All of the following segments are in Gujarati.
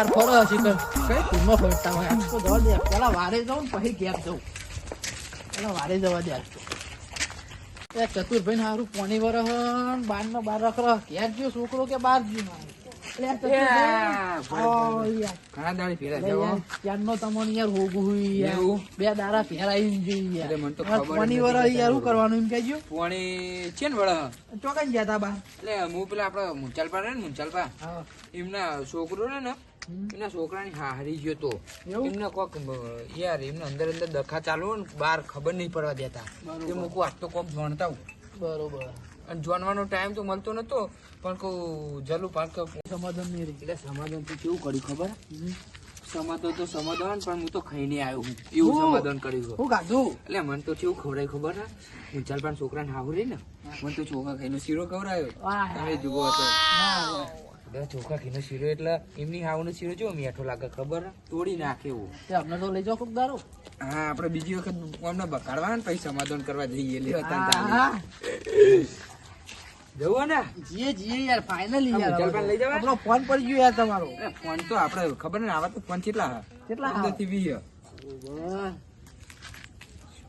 બાર ફરો હશે કઈ ધૂળમાં ફરતા હોય. આજ તો જવા દે. પેલા વારે જાઉં ને પછી ગેપ જાઉં. પેલા વારે જવા દે આજ તો. એ ચતુરભાઈ ને સારું પોણી વરસ બારમાં બાર રખરો ઘેર ગયો છોકરો કે બાર ગયો? બે કરવાનું એમ પોણી છે ને વડા ચોકાઈ ગયા તા બા એટલે હું પેલા આપડે મુંચાલપા ને મુંચાલપા. એમના છોકરો ને ને એમના છોકરાની હારી ગયો તો. એમને કોક યાર એમને અંદર અંદર દખા ચાલુ ને બહાર ખબર નહીં પડવા દેતા. એ મૂકું આજ તો કોક જોણતા બરોબર. અને જોણવાનો ટાઈમ તો મળતો નતો પણ કહું જલું પાક સમાધાન નહીં એટલે સમાધાન તો કેવું કર્યું ખબર. સમાધાન તો સમાધાન પણ હું તો ખાઈને આવ્યો હું. એવું સમાધાન કર્યું હું ખાધું એટલે મને તો કેવું ખવડાય ખબર હું ચાલ પણ છોકરાને હાવ રહી ને મને તો ચોખા ખાઈને શીરો ખવડાયો. તમે જુઓ તો. એટલે ચોખા ખાઈને શીરો એટલે એમની હાવનો શીરો જો મીઠો લાગે ખબર તોડી નાખે એવું તે લઈ જાવ કોક દારૂ હા આપણે બીજી વખત અમને બકાડવા ને પછી સમાધાન કરવા જઈએ તાન. જવું ને જીએ જીએ યાર ફાઇનલી યાર મુજલપાન લઈ જવાય? આપણો ફોન પર ગયો યાર તમારો ફોન તો આપણે ખબર ને આવા તો ફોન કેટલા કેટલા હા? પંદરથી વીસ હે. બરોબર.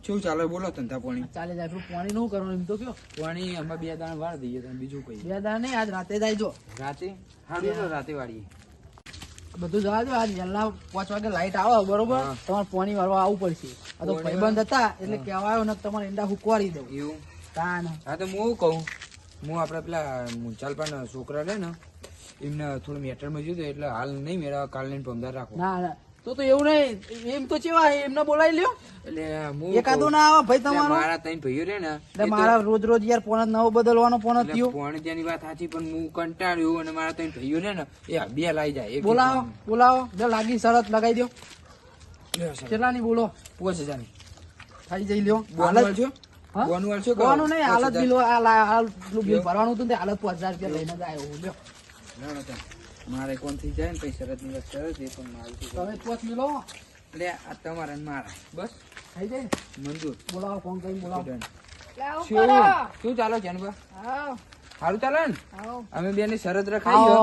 શું ચાલે? બોલો ધંધા પાણી. ચાલે જાય આપણું પાણી નું કરવાનું એમ તો કયો. પાણી અમે બે દાણ વાર દઈએ તમે બીજું કઈ. બે દાણ નહીં આજ રાતે જાય જો રાતે? હારું રાતે વાળીએ. બધું જવા દો આજ વહેલા પાંચ વાગે લાઈટ આવે બરોબર? તમારે પાણી વાળવા આવવું પડશે. આ તો ભાઈબંધ હતા એટલે કહેવાયો ને તમારે ઈંડા હુકવાડી દઉં એવું? તાન હા તો હું કહું. હું આપણે પેલા મુંચાલ પણ છોકરા રહે ને એમને થોડું મેટરમાં જોયું એટલે હાલ નહીં મેળવવા કાલ લઈને પમદાર રાખો. ના ના. તો તો એવું નહીં. એમ તો ચેવા એમને બોલાવી લ્યો. એટલે એકાદો ના આવે ભાઈ તમારો. મારા ત્રણ ભાઈઓ રે ને મારા રોજ રોજ યાર પોણત નવો બદલવાનો પોણત થયો. પોણી ત્યાંની વાત સાચી પણ હું કંટાળ્યો અને મારા ત્રણ ભાઈઓ રે ને એ બે લાવી જાય. બોલાવો બોલાવો. જો લાગી શરત લગાઈ દો. કેટલાની બોલો? પાંચ હજારની. થઈ જઈ લ્યો. હાલત આલશો? બોનું આલશો કે નહીં પાંચ હાલત હજાર? બિલ આ લા- હાલ બિલ ભરવાનું હતું ને હાલત પાંચ હજાર રૂપિયા લઈને જ આવ્યો લ્યો મારે કોણ થઈ જાય ને પછી શરતની વાત શરત એ પણ મારું તમે પોચ મિલો? એટલે આ તમારા ને મારા. બસ. થઈ જાય મંજૂર. બોલાવો ફોન કરીને બોલાવો. શું? શું ચાલો છે સારું ચાલે ને. અમે બેને શરત રખાઈ.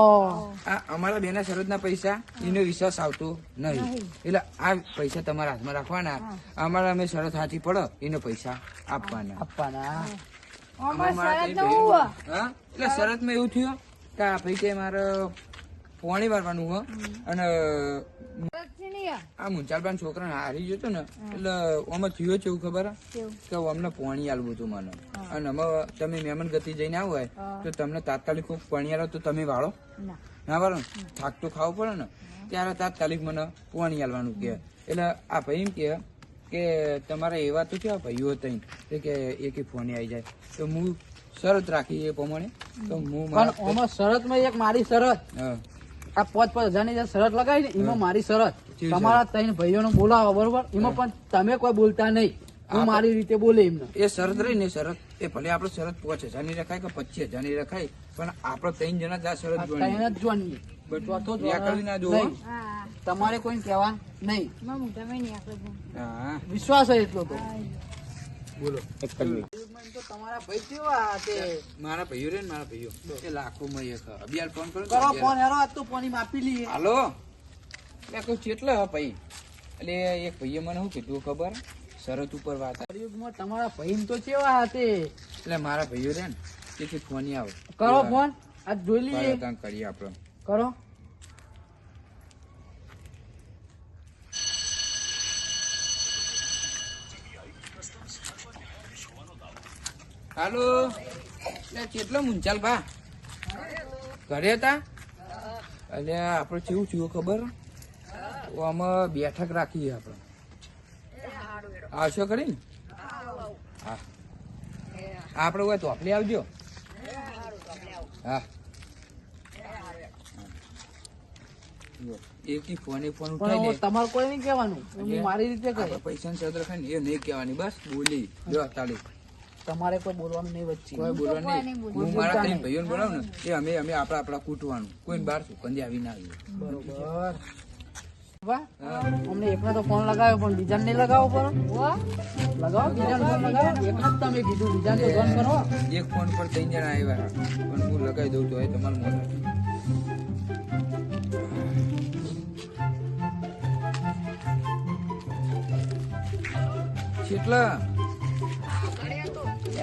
આ અમારા બેના શરતના પૈસા એનો વિશ્વાસ આવતો નહીં. એટલે આ પૈસા તમારા હાથમાં રાખવાના. અમારા અમે શરત હાથી પડો એને પૈસા આપવાના. આપવાના. એટલે અમારા શરત ન શરતમાં એવું થયું કે આ ભાઈ કે મારે પોણી વારવાનું હો. અને આ મુંચાલબાન છોકરાને હારી ગયો હતો ને એટલે આમાં થયો છે એવું ખબર? કે અમને પોણી આલવું હતું મને. અને અમે તમે મહેમાન ગતિ જઈને આવો હોય તો તમને તાત્કાલિક પોણી આલો તો તમે વાળો. ના. વાળો થાક તો ખાવો પડે ને. ત્યારે તાત્કાલિક મને પોણી આલવાનું કે એટલે આ ભાઈ એમ કે કે તમારા એવા તો કેવા ભાઈઓ હતા કે એકે ફોને આવી જાય. તો હું શરત રાખી એ પ્રમાણે તો હું પણ શરતમાં એક મારી શરત. આ પાંચ પાંચ હજારની જે શરત લગાવી ને એમાં મારી શરત. તમારા ત્રણ ભાઈઓને બોલાવો બરોબર? એમાં પણ તમે કોઈ બોલતા નહીં. હું મારી રીતે બોલે એમને. એ શરત રહી ને શરત. એ ભલે આપણે શરત પાંચ હજારની રખાય કે પચીસ હજારની રખાય પણ આપણે ત્રણ જણા જ આ શરત ત્રણ જ જોવાની. તમારે કોઈ કહેવા નહીં. વિશ્વાસ હોય એટલો તો. બોલો. એક તો તમારા ભાઈ કેવા તે મારા ભાઈઓ રે ને મારા ભાઈઓ. એ લાખો માં એક અભિયાન ફોન કરો કરો ફોન હેરો આજ તો પાણી માપી લઈએ. હાલો. એટલે કહું કેટલા હે ભાઈ? એટલે એક ભાઈએ મને શું કીધું ખબર? શરત ઉપર વાત. કળિયુગમાં તમારા ભાઈ તો કેવા તે એટલે મારા ભાઈઓ રે ને તેથી ફોન આવે. કરો ફોન આજ જોઈ લઈએ. કરે કરીએ આપણે. કરો. હાલો. કેટલો મુંચાલ બા ઘરે હતા? અને આપણે કેવું થયું ખબર? આમાં બેઠક રાખીએ આપણે. આવશો કરી ને? હા. આપણે હોય તોપલી આવજો. હા. તમારે કોઈ નહીં કહેવાનું. મારી રીતે પૈસા ને શરત રખાય એ નહીં કહેવાની. બસ બોલી. જો તાળી. તમારે કોઈ બોલવાનું નહીં વચ્ચે. કોઈ બોલવાનું નહીં. હું મારા ત્રણ ભાઈઓને બોલાવ ને એ અમે અમે આપણા આપણા કૂટવાનું. કોઈ બાર સુગંધી આવી ના આવી. બરોબર. અમને એકને તો ફોન લગાવ્યો પણ બીજાને નહીં લગાવો પણ લગાવો બીજાને ફોન લગાવો. એકને જ તમે કીધું બીજાને ફોન કરો. એક ફોન પર ત્રણ જણા આવ્યા. પણ હું લગાવી દઉં તો એ તમારું મોટા કેટલા?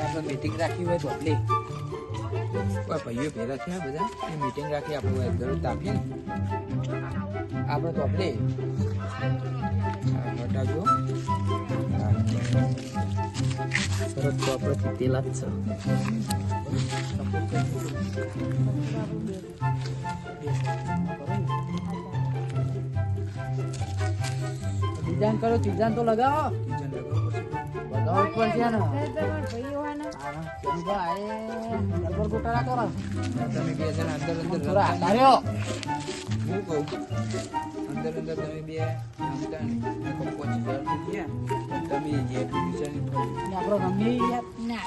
આપણે મીટિંગ રાખી હોય તો ઓય ભાઈઓ ભેગા થયા બધા, એ મીટિંગ રાખી આપણે ઘર તાપીએ. આપણે તો આપણે હટાજો સરસ તો આપણે જીતેલા જ છે. ડિઝાઇન કરો, ડિઝાઇન તો લગાવો. જ પડશે ને ભાઈ ગોટાળા કરો હું કહું અંદર અંદર તમે બે રમતા ને એક પાંચ તમે જે ટ્યુશન ને આપણે ના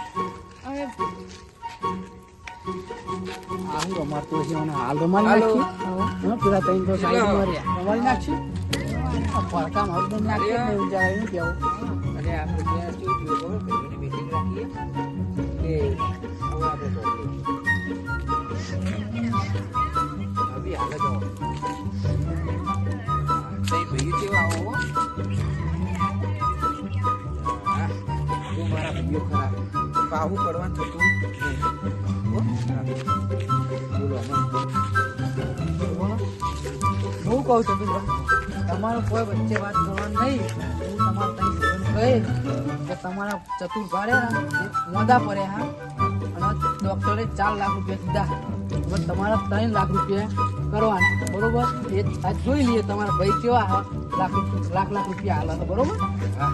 હવે આ રમાડતો છે અને હાલ રમાડી નાખી પેલા ત્રણ તો સાઈડમાં રમાડી નાખશી આ પડકામાં હરદમ ને એવું જરા કેવું અને આવો પડવાનું થતું. હો? કહું છું તમારો કોઈ વચ્ચે વાત કરવાની નહીં હું તમારે ત્યાં કહી કે તમારા ચતુર ભાડે મોદા પડે હા? અને ડોક્ટરે ચાર લાખ રૂપિયા દીધા. હવે તમારા ત્રણ લાખ રૂપિયા કરવાના બરોબર? એ જોઈ લઈએ તમારા ભાઈ કેવા હા લાખ લાખ લાખ રૂપિયા હાલ બરોબર? હા.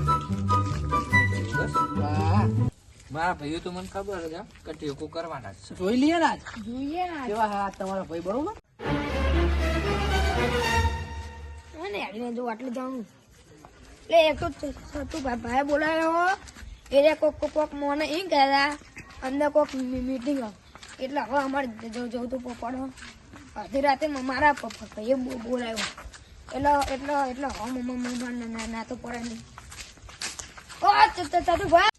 બસ હા મારા ભાઈઓ તો મને ખબર છે હા, કે ટેકો કરવાના છે. જોઈ લઈએ ને આજ? જોઈએ ને કેવા હા તમારા ભાઈ બરોબર? અને હેડીને જો આટલું જાણું. એટલે એક તો છતું ભાઈ બોલાયો એટલે કોક કોક કોક મને એમ કહેતા અંદર કોક મીટિંગ એટલે હવે અમારે જવું તો પડો અડધી રાતે મારા પપ્પા ભાઈએ બોલાયો એટલે એટલે એટલે હવે મમ્મા મમ્મા ના- તો પડે નહીં. ઓ સતુ ભાઈ.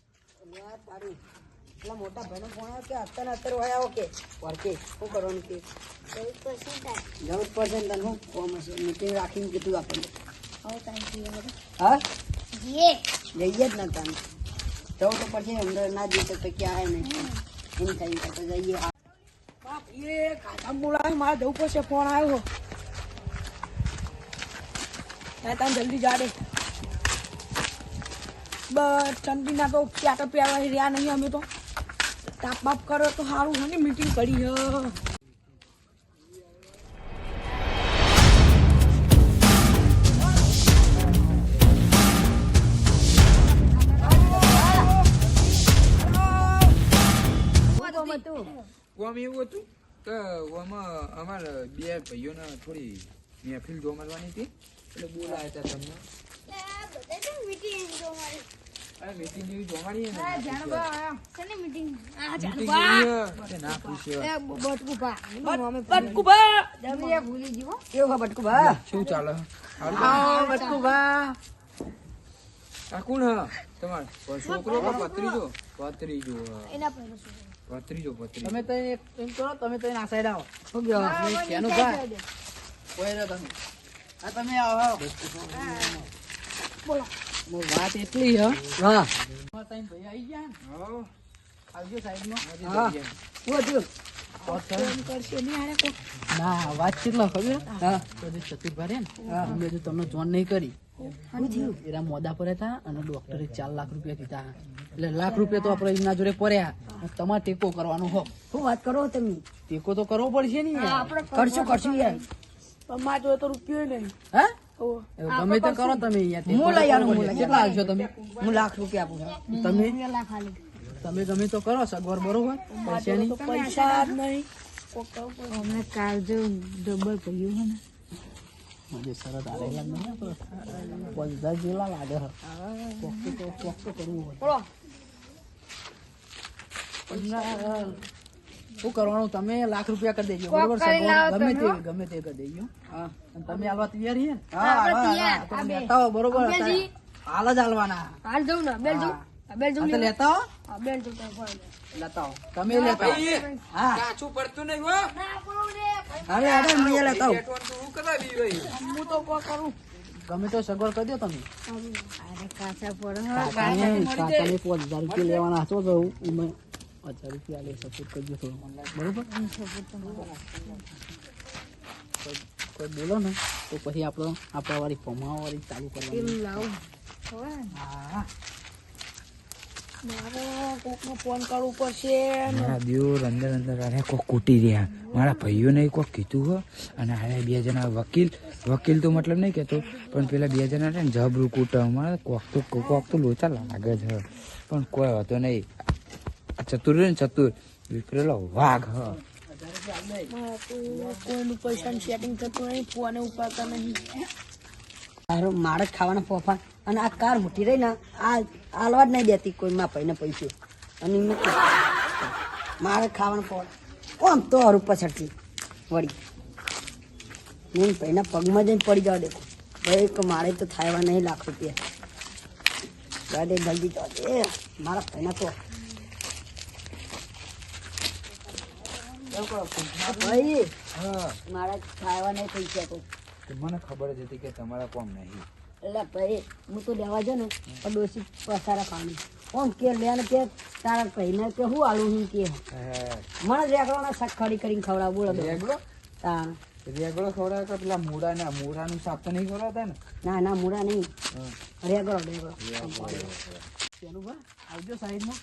એટલા મોટા ભાઈનો ફોન આવ્યો કે અત્યારે અત્યારે હોય આવો કે? વર્કે શું કરવાનું કે? જરૂર પડશે તને મીટિંગ રાખીને કીધું આપણને. જોઈએ. હા? જીએ જઈએ જ ને તો પછી અંદર ના જઈએ તો ક્યાં આવે નહીં. એમ થાય તો જઈએ. એ કાકા બોલાવે મારે જવું પડશે ફોન આવ્યો તમે જલ્દી જાડે. બસ ઠંડીના તો પ્યાટા પ્યાવા રહ્યા નહીં અમે તો. તાપ બાપ કરો તો સારું હે ને મીટિંગ કરી હ. ઓમ એવું હતું કે ઓમાં અમારા બે ભાઈઓને થોડી મહેફિલ જોમરવાની હતી. એટલે બોલાયા હતા તમને. મીટિંગ જેવી જોમાડી ને મીટિંગ જેવી કે ના. પૂછ્યો. ભૂલી ગયો કેવું બટકુ શું ચાલે? હારું? ભા આ કોણ હ? છોકરો પત્રીજો ભત્રીજો? હા. એના શું ભત્રીજો ભત્રીજો તમે તો એક એમ કરો તમે તો આ સાઈડ આવો. શું કહેવા? કેનું ભાઈ? કોઈ રહ્યો તમે? આ તમે આવો આવો. બોલો. વાત એટલી હ. હા. ભાઈ આવી ગયા ને? હો, આવજો સાઈડમાં હા. આને કોઈ. ના વાત કેટલા ખબર? હા. તો જે ચતુરભાઈ ને અમે જો તમને જોન નહીં કરી. એના મોદા પર હતા અને ડોક્ટરે ચાર લાખ રૂપિયા દીધા એટલે લાખ રૂપિયા તો આપણે એમના જોડે પડ્યા. તમારે ટેકો કરવાનો હો શું વાત કરો તમે? ટેકો તો કરવો પડશે ને. કરશું કરશું યાર. અમારા જોડે તો રૂપિયો નહીં. હે? ગમે તે કરો તમે કેટલા આવશો તમે? હું લાખ રૂપિયા આપું તમે? તમે ગમે તો કરો સગવડ બરોબર. પૈસાની પૈસા નહીં. અમને કાલ જો ડબલ કહ્યું હે ને. મજે સરસ આલેલા નહીં ને બધા જેલા લાગે છે પોકે તો પોકે કરવું હોય શું કરવાનું તમે લાખ રૂપિયા કરી દેજો બરોબર ગમે તે ગમે તે કરી દેજો હા અને તમે હાલવા તૈયાર છે હા. લેતા હો બરોબર હાલ જ હાલવાના હાલ જવું ને બેલ જવું બેલ જવું લેતા હો બેલ જવું લેતા હો તમે લેતા હા કાચું પડતું નહીં હો હવે અરે મેં લેતા તો હું હું તો કો કરું. ગમે તો સગવડ કરી દો તમે. અરે કાચા પડે પાંચ હજાર રૂપિયા લેવાના હતો તો ઉમે હજાર રૂપિયા લે સપોર્ટ કરજો થોડો બરોબર? કોઈ- કોઈ બોલો ને તો પછી આપણો આપણા વાળી કમાવા વાળી ચાલુ કરવાની. લાવું. હા. મારે ભાઈઓને કોક કીધું હો. અને હારે બે જણા વકીલ વકીલ તો મતલબ નહીં કહેતો પણ પેલા બે જણા છે ને જબરું કૂટે કોક તો કોક તો લોચા લાગે છે. પણ કોઈ હતો નહીં. ચતુર ને ચતુર. વિકરેલો વાઘ હ. કોઈનું પૈસાનું સેટિંગ થતું નહીં ફોને ઉપાડતા નહીં. મારો જ ખાવાના ફોફા અને આ કાર મોટી રહી ને આ આલવા જ નહીં દેતી કોઈ માં ભાઈને પૈસે. અને મેં મારે ખાવાના ફોફા આમ તો હરું પછડતી. વળી. નહીં ભાઈના પગમાં જઈને પડી જવા દે ભાઈ કે મારે તો થાય નહીં લાખ રૂપિયા. જવા દે જલ્દી જવા દે મારા ભાઈના તો ભાઈ હા. મારા ખાવા નહીં પૈસા તો તો મને ખબર જ હતી કે તમારા કોમ નહીં. એટલે ભાઈ હું તો લેવા જો ને પણ ડોસી પસારા પાણી ઓમ કે લે ને કે તારા ભાઈને કે હું આલું હું કે. મને રેગડોના શાક ખાડી કરીને ખવડાવ બોલો તો. રેગડો? તા રેગડો ખવડાવે કે પેલા મૂળા ના મૂળાનું શાક તો નહીં ખવડાવતા ને? ના ના મૂળા નહીં. રેગડો રેગડો. પેલું બા આવજો સાઈડમાં.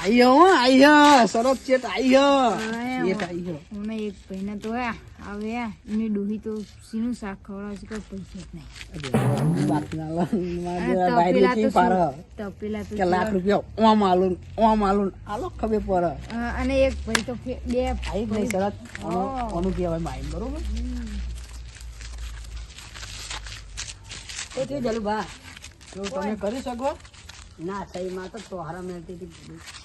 આઈ ગયો હો આઈ ગયો સરસ ચેટ આઈ ગયો આયા. ચેટ આઈ ગયો અમે એક ભાઈને તો આવે હે, એમની ડોહી તો સીનું શાક ખવડાવશે કે પૈસા જ નહીં. લાખ રૂપિયા ઓમ આલુન ઓમ આલુન આલો ખબે પર. અને એક ભાઈ તો બે ભાઈ ભાઈ સરસ. ઓનું કહેવાય માઇન બરોબર? એ જલું બા જો તમે કરી શકો? ના સહી માં તો તોહારા મેળતી હતી.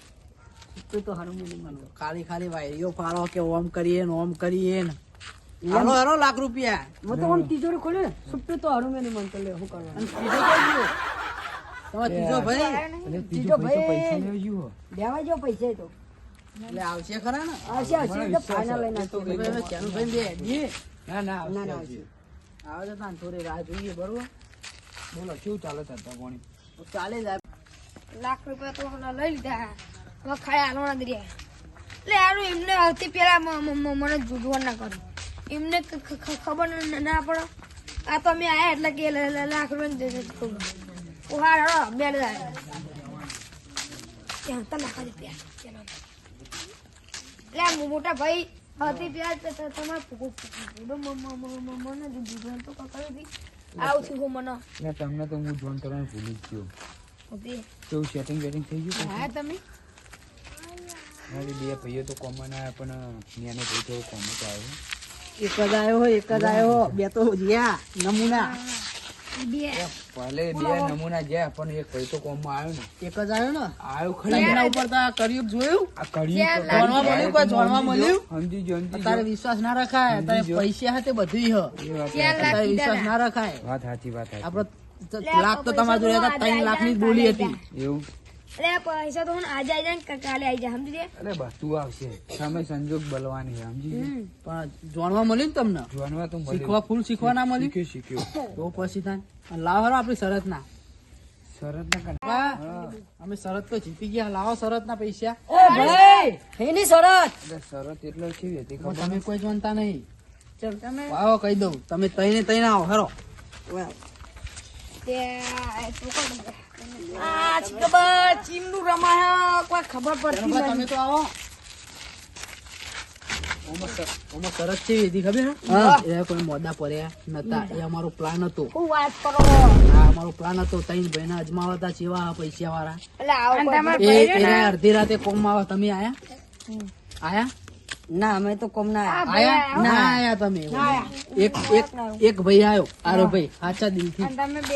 તું તો હારું મને ખાલી ખાલી વાયરીઓ ફાળો કે ઓમ કરીએ ને ઓમ કરીએ ને. હાલો હાલો લાખ રૂપિયા. હું તો આમ તિજોરી ખોલે સુપ્યો તો હારું મેં મન તો લે શું કરવાનું. અને કઈ તમારો ત્રીજો ભાઈ? એટલે ત્રીજો ત્રીજો ભાઈ. પૈસા લેવા દેવા જો પૈસે તો. એટલે આવશે ખરા ને? આવશે આવશે તો ફાઇનલ લઈને આવશે. ચાલુ ભાઈ બે ના ના ના, ના, આવે તો તાન થોડી રાહ જોઈએ બરોબર? બોલો શું ચાલે ધંધા પાણી ચાલે જાય લાખ રૂપિયા તો લઈ લીધા. એટલે એમને આવતી મને જુદવા ના એમને ખબર ના પડે. આ તો અમે એટલે કે લાખ રૂપિયા હળો બે ત્યાં તમે ખાલી પ્યાર એટલે મોટા ભાઈ હતી પ્યાર તમારે મને જુદવાનું તો કાંઈ કર્યું હતી આવું થયું મને. તમને તો હું જોઈન કરવાનું ભૂલી જ ગયો. ઓકે. તો સેટિંગ વેટિંગ થઈ ગયું? હા તમે? બે ભાઈઓ તો કોમન આવ્યા પણ મેને ભાઈ તો કોમન તો આવ્યો એક જ આવ્યો હોય એક જ આવ્યો. બે તો જ્યાં નમૂના. ભલે બે નમૂના ગયા પણ એક ભાઈ તો કોમમાં આવ્યો ને એક જ આવ્યો ને? આવ્યો ખરી. એના ઉપર તો આ કર્યું જોયું? આ કર્યું જાણવા મળ્યું કોઈ જાણવા મળ્યું? સમજી ગયો તારે વિશ્વાસ ના રખાય તારે પૈસા હાથે બધું હ. તારે વિશ્વાસ ના. રખાય. વાત સાચી વાત આપડે લાખ તો તમારા જોડે હતા ત્રણ લાખની બોલી હતી. એવું? એટલે પૈસા તો હું આજે આવી જાય ને કાલે આવી જાય સમજી અરે બધું આવશે. સમય સંજોગ બલવાની છે સમજી પણ જાણવા મળ્યું ને તમને? જાણવા તો શીખવા ફૂલ શીખવા ના મળ્યું? શીખ્યું શીખ્યું. તો પછી થાય લાવો હરો આપણી શરત ના શરત ના અમે શરત તો જીતી ગયા. લાવો શરત ના પૈસા. એ ભાઈ! એની શરત! એટલે શરત એટલે કેવી હતી તમે કોઈ જાણતા નહીં. ચલ તમે આવો કહી દઉં. તમે તઈને તઈને આવો. હરો. આ ચોખા ખબર ચીમનું રમાય કોઈ ખબર પડતી તમે તો આવો ઓમાં શ- છે એવી ખબર એ કોઈ મોદા પડ્યા નતા એ અમારો પ્લાન હતો વાત કરો અમારો પ્લાન હતો? ત્રણ ભાઈના અજમાવતા જેવા પૈસા વાળા? એટલે અડધી રાતે કોમમાં તમે આયા? આયા? ના અમે તો કોમ ના આયા. ના આયા તમે. એક એક એક ભાઈ આયો આરો ભાઈ સાચા દિલથી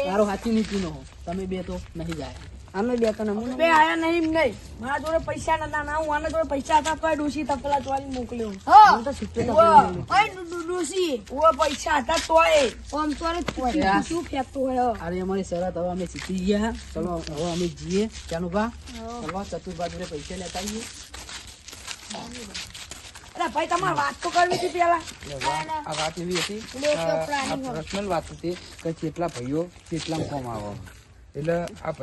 તારો સાચી નીતિ નો તમે બે તો નહીં જાય અમે બે તો નમૂના બે આયા નહીં નહીં. મારા જોડે પૈસા નતા ના હું આના જોડે પૈસા હતા તો ડોસી તપલા ચોરી મોકલ્યો. હું. તો સિત્તેર તો ઉવ્વ, ઓય ડુ- ડુ- પૈસા હતા તોય. ઓમ તો અરે શું- ફેંકતો હોય અરે અમારી શરત હવે અમે જીતી ગયા ચલો હવે અમે જીએ ચાલો બા ચલો ચતુર્ભા જોડે પૈસા લેતા આવીએ. ભાઈ તમારે વાત તો કરવી હતી પેલા. આ વાત એવી હતી કે આ પર્સનલ વાત હતી કે કેટલા ભાઈઓ કેટલા ફોર્મ આવો. એટલે આ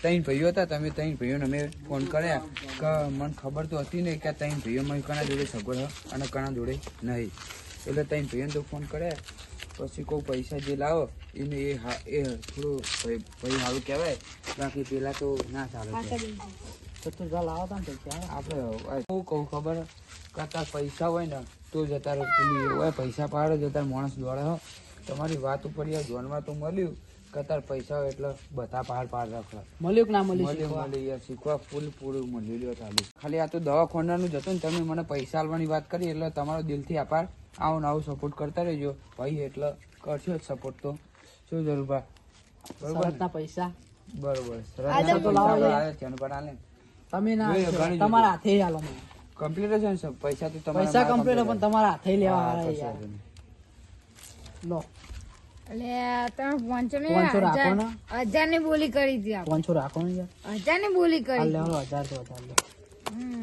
ત્રણ ભાઈઓ હતા તમે ત્રણ ભાઈઓને અમે ફોન કર્યા કે મને ખબર તો હતી નહીં કે ત્રણ ભાઈઓ મને કણા જોડે સગવડ અને કણા જોડે નહીં. એટલે ત્રણ ભાઈઓને તો ફોન કર્યા પછી કોઈ પૈસા જે લાવો એને એ એ થોડું ભાઈ ભાઈ સારું કહેવાય બાકી પેલા તો ના ચાલે છે. તો તું જા લાવો તા પૈસા આપણે હું કહું ખબર? કે પૈસા હોય ને તો જતા રહે હોય પૈસા પાડે જતા માણસ દોડે હો. તમારી વાત ઉપર યાર જોનમાં તો મળ્યું કે તાર પૈસા હોય એટલે બધા પહાડ પાડ રાખે. મળ્યું કે ના મળ્યું મળ્યું મળ્યું યાર શીખવા ફૂલ પૂરું મળ્યું લ્યો ચાલુ ખાલી આ તો દવાખાનાનું જ હતું ને તમે મને પૈસા આલવાની વાત કરી એટલે તમારો દિલથી આભાર. આવો ને આવું સપોર્ટ કરતા રહેજો. ભાઈ એટલે કરશો જ સપોર્ટ તો. શું જરૂર બા બરોબર પૈસા. બરોબર. સરસ તો લાવો આવે છે પણ આલે. તમે ના તમારા હાથે આલો મને કમ્પ્લીટ છે ને પૈસા તો તમારા પૈસા કમ્પ્લીટ પણ તમારા હાથે લેવા વાળા યાર લો. એટલે તમે પાંચસો ને પાંચસો રાખો ને. હજારની. બોલી કરી હતી પાંચસો રાખો ને યાર. હજારની બોલી કરી લેવાનો હજાર તો હજાર લે.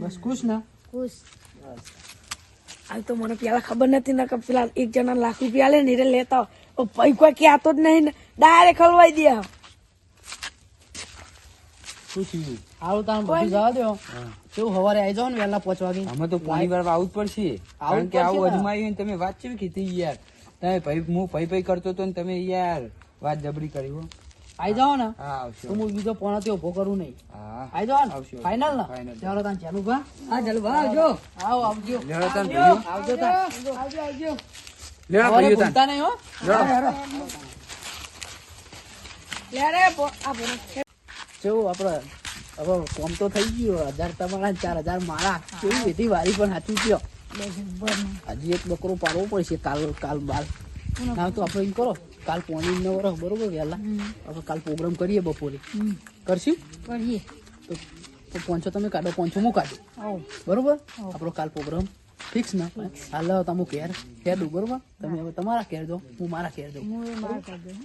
બસ ખુશ ના? ખુશ. આ તો મને પેલા ખબર નથી ને કે પેલા એક જણા લાખ રૂપિયા લે ને એટલે લેતા હોય. પૈકા ભાઈ કોઈ જ નહીં ને. ડાયરેક્ટ હલવાઈ દે. શું થયું. હારું તાણ બધું જવા દો. કેવું સવારે આવી જાવ ને વહેલા પાંચ વાગે અમે તો પોણી વાર આવું જ પડશે. કારણ કે આવું અજમાયું ને. તમે વાત ચેવી કીધી યાર? તમે ભાઈ હું ભાઈ ભાઈ કરતો તો ને તમે યાર વાત જબરી કરી આવી જાઓ ને. તો હું બીજો પોણાથી ઊભો કરું નહીં. આવી જાઓ ને. ફાઈનલ ને. ચાલો તાન ચાલુ ભા. હા ચાલુ ભા આવજો. આવો આવજો. આવજો. આવજો આવજો લેવા ભાઈઓ તાન. ભૂલતા નહીં હો. લેવા. રે આ બોલો. કેવું આપડે? હવે કોમ તો થઈ ગયું. હજાર તમારા ચાર હજાર મારા. કેવી બધી વારી પણ સાચી થયો હજી એક બકરો પાડવો પડશે કાલ કાલ બાર. ના તો આપણે એમ કરો કાલ પોણી નવ વરસ બરોબર વહેલા આપણે કાલ પ્રોગ્રામ કરીએ બપોરે. કરશું? કરીએ. તો પોંચો તમે કાઢો પોંચો હું કાઢું. બરોબર? આપણો કાલ પ્રોગ્રામ ફિક્સ ના. હાલ તમે ઘેર ઘેર દો બરોબર? તમે હવે તમારા ઘેર દો હું મારા ઘેર કરી દઉં.